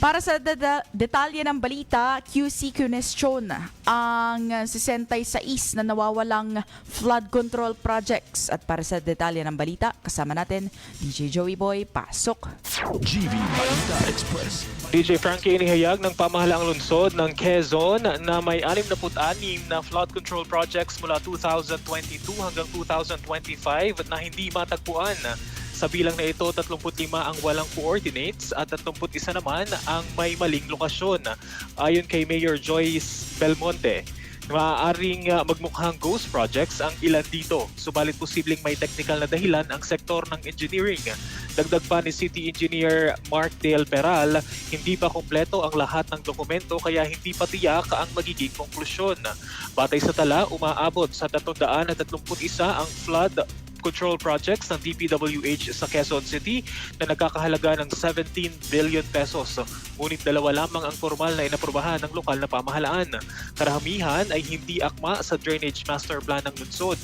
Para sa dada- detalye ng balita, QC Question ang 66 na nawawalang flood control projects. At para sa detalye ng balita, kasama natin DJ Joey Boy, pasok. GV Balita Express. DJ Frankie inihayag ng pamahalaang lungsod ng Quezon na may 66 na flood control projects mula 2022 hanggang 2025 na hindi matagpuan. Sa bilang na ito, 35 ang walang coordinates at 31 naman ang may maling lokasyon. Ayon kay Mayor Joyce Belmonte, maaaring uh, magmukhang ghost projects ang ilan dito. Subalit posibleng may technical na dahilan ang sektor ng engineering. Dagdag pa ni City Engineer Mark Dale Peral, hindi pa kompleto ang lahat ng dokumento kaya hindi pa tiyak ang magiging konklusyon. Batay sa tala, umaabot sa 331 ang flood control projects ng DPWH sa Quezon City na nagkakahalaga ng 17 billion pesos. Ngunit dalawa lamang ang formal na inaprubahan ng lokal na pamahalaan. Karamihan ay hindi akma sa drainage master plan ng lungsod.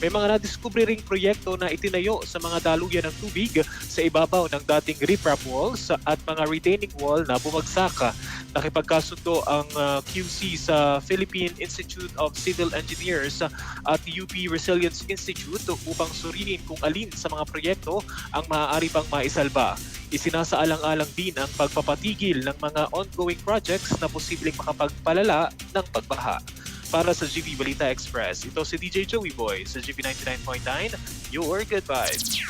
May mga nadiskubre ring proyekto na itinayo sa mga daluyan ng tubig sa ibabaw ng dating riprap walls at mga retaining wall na bumagsak. Nakipagkasundo ang uh, QC sa Philippine Institute of Civil Engineers at UP Resilience Institute upang suriin kung alin sa mga proyekto ang maaari pang maisalba. Isinasaalang-alang din ang pagpapatigil ng mga ongoing projects na posibleng makapagpalala ng pagbaha. Para sa GV Balita Express, ito si DJ Joey Boy sa GV 99.9, your good vibes.